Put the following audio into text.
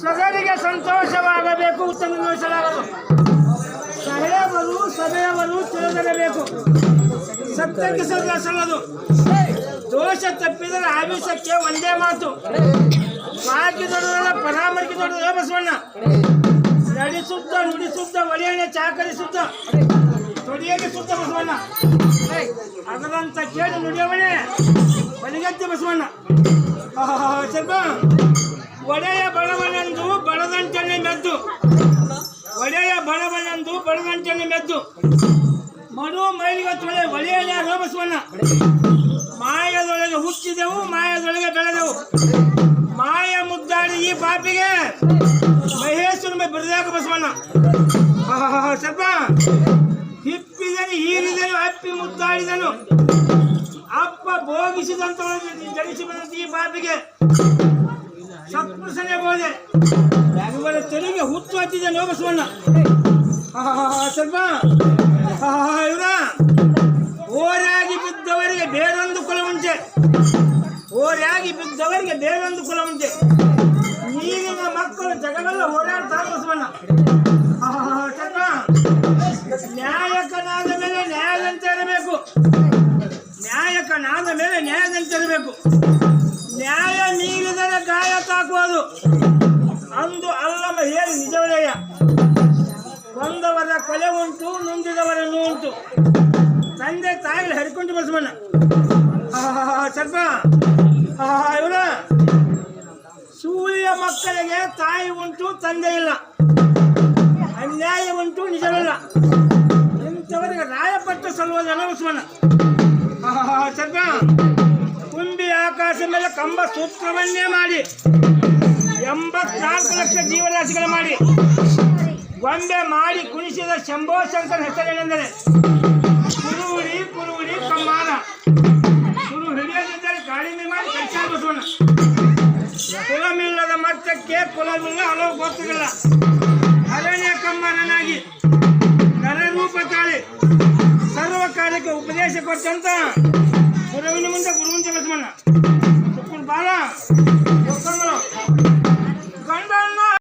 ಸದರಿಗೆ ಸಂತೋಷವಾಗಬೇಕು, ಉತ್ತಮ ದೋಷಲಾಗದು ಸಹೆಯವರು ಸಭೆಯವರು ತಿಳಿದಿರಬೇಕು. ಸತ್ಯಕ್ಕೆ ಸಲ್ಲದು. ದೋಷ ತಪ್ಪಿದರೆ ಆವೇಶಕ್ಕೆ ಒಂದೇ ಮಾತು. ಬಾಕಿ ದೊಡ್ಡದಲ್ಲ ಪರಾಮರ್ಶಿ ದೊಡ್ಡದ ಬಸವಣ್ಣ. ನಡಿ ನುಡಿಸುತ್ತ ನುಡಿ ಸುತ್ತ ಒಡೆಯಣೆ ಚಾಕರಿ ಸುತ್ತ. ತೊಡಿಯಗೆ ಸುತ್ತ, ಬಸವಣ್ಣ. ಅದರಂತ ಕೇಳಿ ನುಡಿಯವನೇ. ಬಲಿಗತ್ತೆ ಬಸವಣ್ಣ. ಒಡೆಯ ಬಡವನೆಂದು ಬಡದಂಟನೆ ಮೆದ್ದು. ಒಡೆಯ ಬಡವನೆಂದು ಬಡದಂಟನೆ ಮೆದ್ದು. ಮನು ಮೈಲಿಗೆ ತೊಳೆ ಒಡೆಯನೇ ರೋಮಸ್ವನ್ನ ಮಾಯದೊಳಗೆ ಹುಚ್ಚಿದೆವು, ಮಾಯದೊಳಗೆ ಬೆಳೆದೆವು. ಮಾಯ ಮುದ್ದಾಡಿ ಈ ಪಾಪಿಗೆ ಮಹೇಶ್ವರ ಬಿಡದಾಗ ಬಸವಣ್ಣ ಸ್ವಲ್ಪ ಹಿಪ್ಪಿದನು ಹೀರಿದನು ಅಪ್ಪಿ ಮುದ್ದಾಡಿದನು. ಅಪ್ಪ ಭೋಗಿಸಿದಂತ ಜನಿಸಿ ಬಂದ ಈ ಪಾಪಿಗೆ ಸತ್ಪುರುಷನೇ ಬೋಧೆ. ಇವರ ತೆರಿಗೆ ಹುತ್ತು ಹತ್ತಿದೆ ಆಹಾ, ಸ್ವಲ್ಪ ಇವರ. ಓರಾಗಿ ಬಿದ್ದವರಿಗೆ ಬೇರೊಂದು ಕುಲ ಉಂಟೆ ಓರಾಗಿ ಬಿದ್ದವರಿಗೆ ಬೇರೊಂದು ಕುಲ ಉಂಟೆ ನೀರಿನ ಮಕ್ಕಳು ಜಗವೆಲ್ಲ ಓಡಾಡ್ತಾರೆ ಬಸವಣ್ಣ ನ್ಯಾಯಕನಾದ ನ್ಯಾಯಕನಾದ ಮೇಲೆ ನ್ಯಾಯದಂತೆ ಇರಬೇಕು ನ್ಯಾಯ ನೀಡಿದರೆ ಗಾಯ ತಾಕುವುದು. ಅಂದು ಅಲ್ಲಮ ಹೇಳಿ ನಿಜವಲಯ ಬಂದವರ ಕೊಲೆ ಉಂಟು ನುಂದಿದವರ ಉಂಟು ತಂದೆ ತಾಯಿ ಹರಿಕೊಂಡು ಬಸವಣ್ಣ. ಸರ್ಪ. ಇವರ. ಸೂರ್ಯ ಮಕ್ಕಳಿಗೆ ತಾಯಿ ಉಂಟು, ತಂದೆ ಇಲ್ಲ. ಅನ್ಯಾಯ ಉಂಟು, ನಿಜವಲ್ಲ. ಇಂಥವರಿಗೆ ರಾಯಪಟ್ಟ ಸಲ್ಲುವುದಲ್ಲ ಬಸವಣ್ಣ. ಸ್ವಲ್ಪ ಕುಂಬಿ ಆಕಾಶ ಮೇಲೆ ಕಂಬ ಸೂತ್ರವನ್ನೇ ಮಾಡಿ, ಎಂಬತ್ನಾಲ್ಕು ಲಕ್ಷ ಜೀವರಾಶಿಗಳು ಮಾಡಿ, ಗೊಂಬೆ ಮಾಡಿ ಕುಣಿಸಿದ ಶಂಭೋ ಶಂಕರ ಹೆಸರೇನೆಂದರೆ, ಕುರುಹುಡಿ ಕುರುಹುಡಿ ಕಮ್ಮಾನ ಕುರು ಹಿಡಿಯದಿದ್ದರೆ ಕಾಳಿಮೆ ಮಾಡಿ ಕೆಲಸ ಬಸವಣ್ಣ ಕುಲಮಿಲ್ಲದ ಮಟ್ಟಕ್ಕೆ ಕುಲವಿಲ್ಲ ಹಲವು ಗೊತ್ತಿಲ್ಲ ಅರಣ್ಯ ಕಮ್ಮನಾಗಿ ನರರೂಪ ತಾಳಿ ಸರ್ವ ಕಾರ್ಯಕ್ಕೆ ಉಪದೇಶ ಕೊಟ್ಟಂತ ಗುರುವಿನ ಮುಂದೆ ಗುರುವಂತೆ ಬಸವಣ್ಣ ಬಾಲ ಒಕ್ಕಂಗಳು